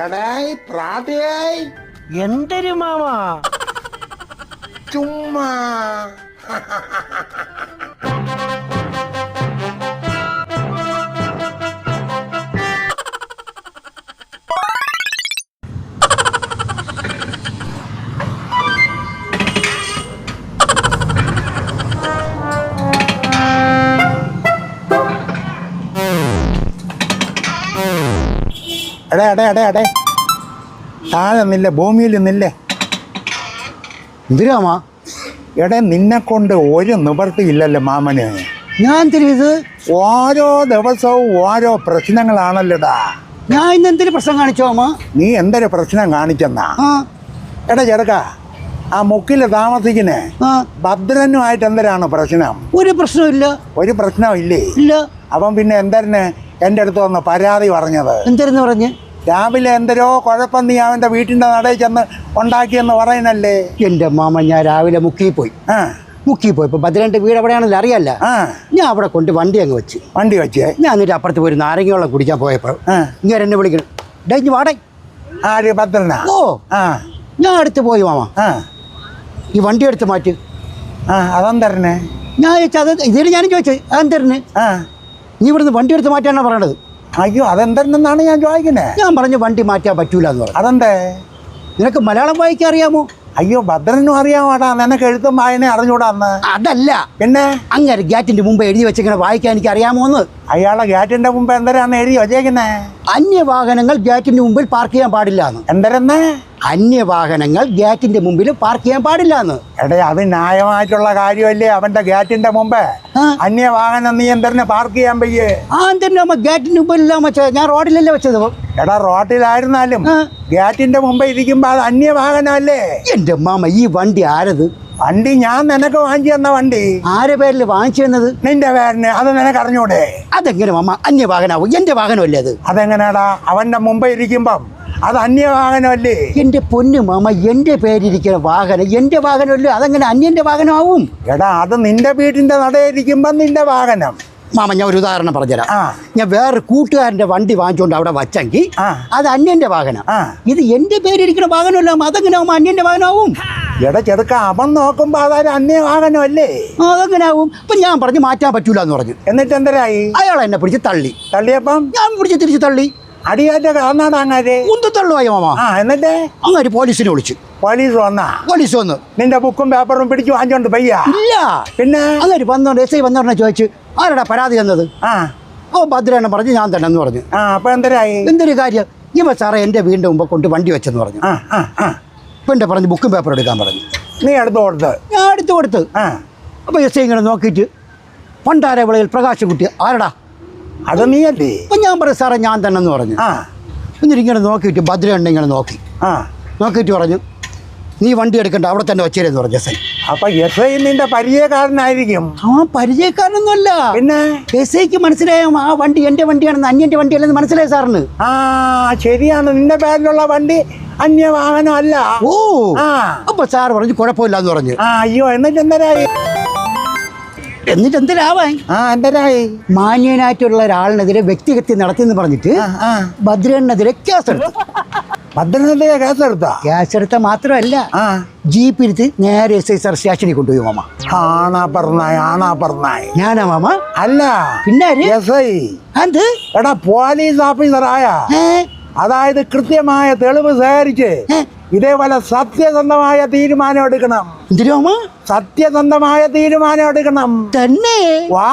എടായി പ്രാതയായി. എന്തൊരു മാമ? ചുമ്മാ. എടേ എടേ എടേ എടേ. താഴെ നിന്നില്ലേ ഭൂമിയിൽ നില്ലേ. എന്തിരാമ എടേ നിന്നെ കൊണ്ട് ഒരു നിവർത്തിയില്ലല്ലോ മാമന്. ഞാൻ ഇത്? ഓരോ ദിവസവും ഓരോ പ്രശ്നങ്ങളാണല്ലോടാ. ഞാൻ ഇന്ന് എന്തൊരു പ്രശ്നം കാണിച്ചോ അമ്മ നീ എന്തൊരു പ്രശ്നം കാണിച്ചെന്നാ? എടാ ചെറുക്ക ആ മുക്കിൽ താമസിക്കുന്നേ ഭദ്രനുമായിട്ട് എന്തരാണ് പ്രശ്നം? ഒരു പ്രശ്നമില്ല ഒരു പ്രശ്നവും ഇല്ലേ? ഇല്ല. അപ്പം പിന്നെ എന്തരനെ എന്റെ അടുത്ത് വന്ന് പരാതി പറഞ്ഞത്? എന്തിരുന്ന് പറഞ്ഞ്? രാവിലെ എന്തരോ കുഴപ്പം നീ അവന്റെ വീട്ടിന്റെ നടയിൽ ചെന്ന് ഉണ്ടാക്കിയെന്ന് പറയുന്നല്ലേ? എന്റെ മാമ ഞാൻ രാവിലെ മുക്കി പോയി. ആ. മുക്കി പോയി. ഇപ്പൊ പതിനെട്ട് വീട് എവിടെയാണെന്ന് അറിയാല്ല. ആ. ഞാൻ അവിടെ കൊണ്ട് വണ്ടി അങ്ങ് വെച്ച്. വണ്ടി വെച്ചേ. ഞാൻ എന്നിട്ട് അപ്പുറത്ത് പോയി നാരങ്ങ വെള്ളം കുടിക്കാൻ പോയപ്പോൾ ഇങ്ങനെ എന്നെ വിളിക്കണം. ഡൈഞ്ഞ് വാടേ. ആര്? ഭദ്രനാ? ഓ. ആ. ഞാൻ അടുത്ത് പോയി മാമ. ആ. ഈ വണ്ടി എടുത്ത് മാറ്റി. ആ അതെന്തരനെ? ഞാൻ ചോദിച്ചത് ഇതിന് ഇതിൽ ഞാനും ചോദിച്ചത് അതെന്തരന്? ആ. നീ ഇവിടുന്ന് വണ്ടി എടുത്ത് മാറ്റാനാണ് പറയണത്. അയ്യോ അതെന്തെന്നാണ് ഞാൻ ചോദിക്കുന്നത് ഞാൻ പറഞ്ഞു വണ്ടി മാറ്റാൻ പറ്റൂല എന്ന് പറഞ്ഞു. അതെന്തേ? നിനക്ക് മലയാളം വായിക്കാൻ അറിയാമോ? അയ്യോ ഭദ്രനും അറിയാമോടാ നിനക്ക് എഴുത്തും വായന അറിഞ്ഞൂടാന്ന് അതല്ല. പിന്നെ? അങ്ങനെ ഗ്യാറ്റിന്റെ മുമ്പ് എഴുതി വെച്ചിങ്ങനെ വായിക്കാൻ എനിക്ക് അറിയാമോന്ന്? അയാളെ ഗ്യാറ്റിന്റെ മുമ്പ് എന്തരാന്ന് എഴുതി വെച്ചേക്കുന്നേ? അന്യ വാഹനങ്ങൾ ഗ്യാറ്റിന്റെ മുമ്പിൽ പാർക്ക് ചെയ്യാൻ പാടില്ല എന്ന് എന്തരെന്ന്? അന്യവാഹനങ്ങൾ ഗേറ്റിന്റെ മുമ്പിൽ പാർക്ക് ചെയ്യാൻ പാടില്ല എന്ന് എടേ അത് ന്യായമായിട്ടുള്ള കാര്യമല്ലേ അവന്റെ ഗേറ്റിന്റെ മുമ്പ്? അന്യവാഹനം അന്യ വാഹന നീ എന്തരനെ പാർക്ക് ചെയ്യാൻ പയ്യേ ആ എന്തിനാ ഗേറ്റിന്റെ മുമ്പിലല്ല വെച്ചത്? ഞാൻ റോഡിലല്ലേ വെച്ചത്? എടാ റോഡിലായിരുന്നാലും ഗേറ്റിന്റെ മുമ്പ് ഇരിക്കുമ്പോ അത് അന്യ വാഹനമല്ലേ എന്റെ മാമ ഈ വണ്ടി ആരത്? വണ്ടി ഞാൻ നിനക്ക് വാങ്ങിച്ചു തന്ന വണ്ടി. ആരെ പേരിൽ വാങ്ങിച്ചു തന്നത്? നിന്റെ പേരിന് അത് നിനക്ക് അറിഞ്ഞൂടെ? അതെങ്ങനെ മാമ? അന്യവാഹനാവും? എന്റെ വാഹനമല്ലേ അത്? അതെങ്ങനെയാടാ അവന്റെ മുമ്പ് ഇരിക്കുമ്പം അത് അന്യവാഹനമല്ലേ? എന്റെ പൊന്നു മാമ എന്റെ പേരിരിക്കുന്ന വാഹനം എന്റെ വാഹനമല്ലേ? അതെങ്ങനെ അന്യന്റെ വാഹനമാവും. എടാ അത് നിന്റെ വീടിന്റെ നടയിരിക്കുമ്പോ നിന്റെ വാഹനം. മാമ ഞാൻ ഒരു ഉദാഹരണം പറഞ്ഞുതരാം. ഞാൻ വേറെ കൂട്ടുകാരന്റെ വണ്ടി വാങ്ങിച്ചുകൊണ്ട് അവിടെ വച്ചെങ്കിൽ. അത് അന്യന്റെ വാഹനം. ഇത് എന്റെ പേരിരിക്കുന്ന വാഹനമല്ല അതെങ്ങനെ ആവും അന്യന്റെ വാഹനമാവും. എടാ ചെറുക്ക അവൻ നോക്കുമ്പോ അതായത് അന്യ വാഹനമല്ലേ അതെങ്ങനാവും ഇപ്പൊ ഞാൻ പറഞ്ഞു മാറ്റാൻ പറ്റൂല എന്ന് പറഞ്ഞു. എന്നിട്ട് എന്തരായി? അയാൾ എന്നെ പിടിച്ച് തള്ളി. തള്ളിയപ്പം? ഞാൻ പിടിച്ച് തിരിച്ച് തള്ളി. അടിയാറ്റ കാന്നാടാ അങ്ങാര് ഉന്തു തള്ളുവായി മാമ? ആ എന്നിട്ട്? അങ്ങാര് പോലീസിനെ വിളിച്ചു. പോലീസ് വന്നാ? പോലീസ് വന്നു. നിന്റെ ബുക്കും പേപ്പറും പിടിച്ചു വാങ്ങിച്ചോണ്ട് പയ്യ ഇല്ല. പിന്നെ? അങ്ങാര് വന്നോണ്ട് എസ് ഐ വന്നോടനെ ചോദിച്ചു ആരടാ പരാതി തന്നത്? ആ. ഓ ഭദ്രനെ പറഞ്ഞു ഞാൻ തന്നെ എന്ന് പറഞ്ഞു. ആ അപ്പൊ എന്തരായി? എന്തൊരു കാര്യം? ഇവ സാറേ എന്റെ വീടിന്റെ മുമ്പ് കൊണ്ട് വണ്ടി വെച്ചെന്ന് പറഞ്ഞു. ആ ആ ആ. ഇപ്പം പറഞ്ഞു ബുക്കും പേപ്പർ എടുക്കാൻ പറഞ്ഞു. നീ എടുത്തു കൊടുത്ത്. ഞാൻ എടുത്തു കൊടുത്ത്. ആ. അപ്പോൾ എസ് ഐ ഇങ്ങനെ നോക്കിയിട്ട് പണ്ടാരെ വിളയിൽ പ്രകാശ് കുട്ടി ആരടാ? അത് അപ്പം ഞാൻ പറയും സാറേ ഞാൻ തന്നെ എന്ന് പറഞ്ഞു. ആ. എന്നിട്ട് ഇങ്ങനെ നോക്കിയിട്ട് ഭദ്രയുണ്ട് ഇങ്ങനെ നോക്കി. ആ. നോക്കിയിട്ട് പറഞ്ഞു നീ വണ്ടി എടുക്കണ്ട അവിടെ തന്നെ വച്ചേരെന്ന് പറഞ്ഞു എസ് ഐ. അപ്പൊ എസ് ഐ നിന്റെ പരിചയക്കാരനായിരിക്കും. ആ പരിചയക്കാരനൊന്നുമല്ല. പിന്നെ? എസ് ഐക്ക് മനസ്സിലായോ ആ വണ്ടി എന്റെ വണ്ടിയാണെന്ന് അന്യന്റെ വണ്ടിയല്ലെന്ന് മനസ്സിലായി സാറിന്? ആ ശരിയാണ്. നിന്റെ പേരിലുള്ള വണ്ടി അന്യ വാഹനം അല്ല ഓ അപ്പൊ സാർ പറഞ്ഞു കുഴപ്പമില്ല എന്ന് പറഞ്ഞു. ആ അയ്യോ എന്നിട്ട് എന്തരായി? എന്നിട്ട് എന്തിനാവാൻ ആ എന്തരായി? മാന്യനായിട്ടുള്ള ഒരാളിനെതിരെ വ്യക്തിഹത്യ നടത്തിയെന്ന് പറഞ്ഞിട്ട് ഭദ്രനെതിരെ കേസ് എടുത്തു ഭദ്രനെതിരെ കേസെടുത്തു. ഭദ്രനെതിരെ കേസ് കേസെടുത്ത മാത്രമല്ല ജീപ്പിരുത്തി നേരെ എസ് ഐ സാർ സ്റ്റേഷനിൽ കൊണ്ടുപോയി മാമ. ആണാ പറഞ്ഞായി ആണാ പറഞ്ഞായി. ഞാനാ മാമ? അല്ല. പിന്നെ? S I. എന്ത് എടാ പോലീസ് ഓഫീസറായ? അതായത് കൃത്യമായ തെളിവ് ശേഖരിച്ച്? ഇതേപോലെ സത്യസന്ധമായ തീരുമാനം എടുക്കണം. എന്തിനു മാമ സത്യസന്ധമായ തീരുമാനം എടുക്കണം. തന്നെ? വാ.